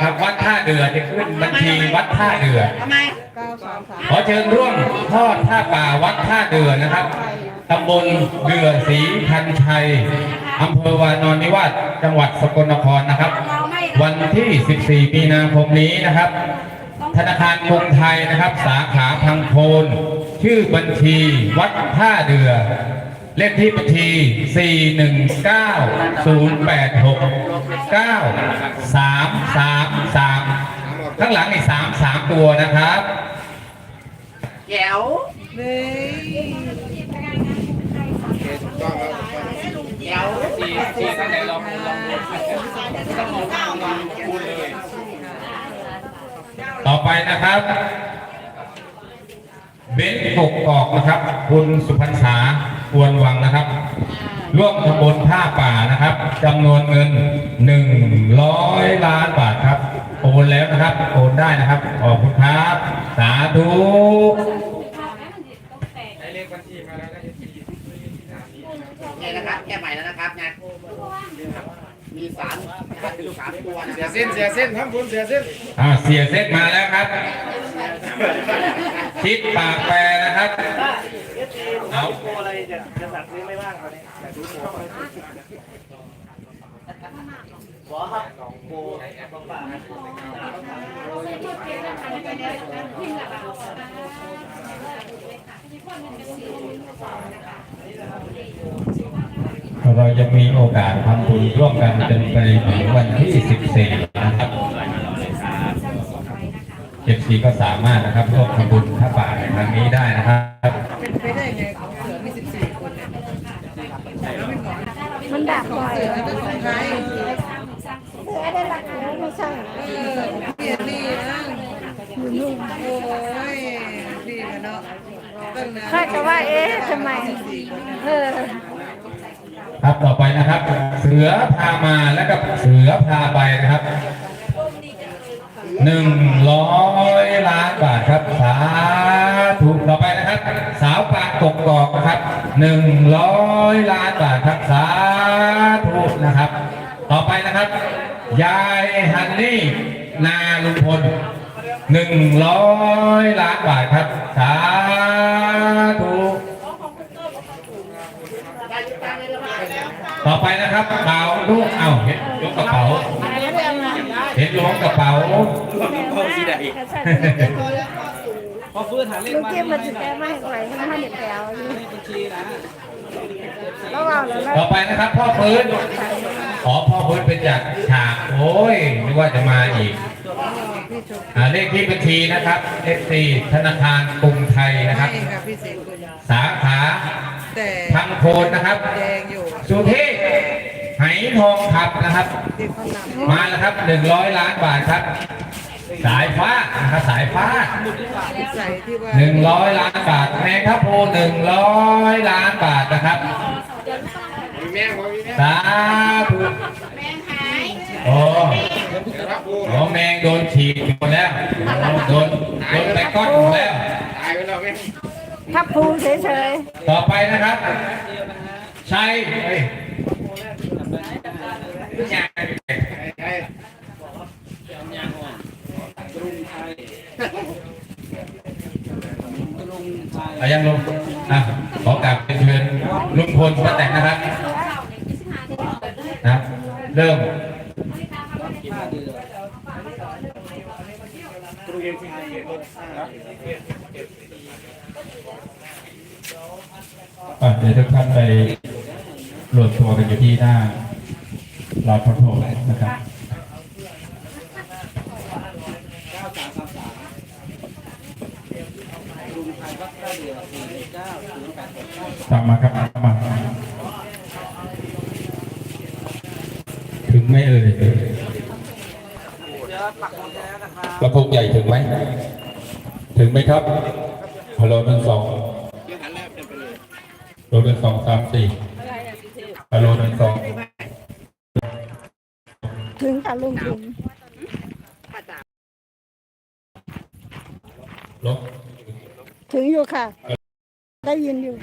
นะครับวัดท่าเดือจะขึ้นบัญชีวัดท่าเดือทำไมขอเชิญร่วมทอดผ้าป่าวัดท่าเดือนะครับตำบลเดือศรีพันชัยอำเภอวานอนนิวาสจังหวัดสกลนครนะครับ วันที่ 14 มีนาคมนี้นะครับ ธนาคารกรุงไทยนะครับ สาขาพังโคนชื่อบัญชีวัดท่าเดือเลขที่บัญชี 419-086-9333 ข้างหลังอีก3 3ตัวนะครับ แก้วเลยแก้วสี่สี่ท่านไหนลองลองต้องลองลองพูดเลย ต่อไปนะครับเบนซ์กกกอกนะครับ คุณสุพรรษาควรวังนะครับ ร่วมขบวนผ้าป่านะครับจำนวนเงิน 100 ล้านบาทครับโอนแล้วนะครับโอนได้นะครับขอบคุณครับ สาธุได้เลขบัญชีมาแล้วนะนี่นะครับแก้ใหม่แล้วนะครับนะมีสามนะครับมีสามตัวนะเสีคยรับเส้นเสียเส้นทำบุญเสียเส้นอ่าเสียเซ็ตมาแล้วครับชิดปากแปรนะครับเอาอะไรจะจะสั่งซื้อไม่ว่างตอนนี้ หัวครับสองโบบ้าเราจะมีโอกาสทำบุญร่วมกันจนไปถึงวันที่ 14 นะครับเจ็ดสีก็สามารถนะครับร่วมทำบุญพระป่าในครั้งนี้ได้นะครับเป็นไปได้ไงของเสือมีสิบสี่คนเนี่ย มันดับบ่อยเสือเป็นของใครเสือได้หลักฐาไม่ใช่เออเปลี่ยนดีนะโอ้ยดีเนาะข้าจะว่าเอ๊ะทำไมเออครับต่อไปนะครับ เสือพามาแล้วก็เสือพาไปนะครับหนึ่งร้อยล้านบาทครับสาธุต่อไปนะครับ สาวปากกกอกนะครับหนึ่งร้อยล้านบาทครับสา ไปนะครับ ยายฮันนี่นาลุงพลหนึ่งร้อยล้านบาทครับ สาธุต่อไปนะครับกระเป๋าลูกเอ้าเห็นยกกระเป๋า เห็นล้วงกระเป๋าเขาสีใด พอฟื้นหาเลขลูกมาเก็บมาจิแปลมาให้ไหวให้มันเด็ดแปลวอยู่เลขบัญชีนะแล้วเอาแล้วแล้วต่อไปนะครับ พ่อพื้นขอพ่อพื้นเป็นจากฉากโอ้ยนึกว่าจะมาอีกอ่าเลขที่บัญชีนะครับ f อธนาคารกรุงไทยนะครับไม่ค่ะพี่เสกคุณสาขาแต่พังโคนนะครับแดงอยู่สุเทพไหทองขับนะครับที่เขานำมาแล้วครับหนึ่งร้อยล้านบาทครับ สายฟ้านะครับสายฟ้าใส่ที่ว่าหนึ่งร้อยล้านบาทแมงครับโพหนึ่งร้อยล้านบาทนะครับมีแม่งมีแม่งสาธุโอ้โหแมงโดนฉีดหมดแล้วโดนโดนไปก้อนหมดแล้วตายไปแล้วแม่งทับภูเฉยต่อไปนะครับชัยเฮ้ย ไอ้ อายังลงอะขอกลับเป็นเชิญลุงพลป้าแตนนะครับนะเริ่มเดี๋ยวทุกท่านไปรวมตัวกันอยู่ที่หน้าลอยพระโพธิ์นะครับ ตามมาครับตามมาถึงไหมเอ่ยกระพงใหญ่ถึงไหม ถึงไหมครับฮัลโหลหนึ่งสองฮัลโหลหนึ่งสองสามสี่ฮัลโหลหนึ่งสองๆถึงกับลุงถึงลบ ถึงอยู่ค่ะ ได้ยินอยู่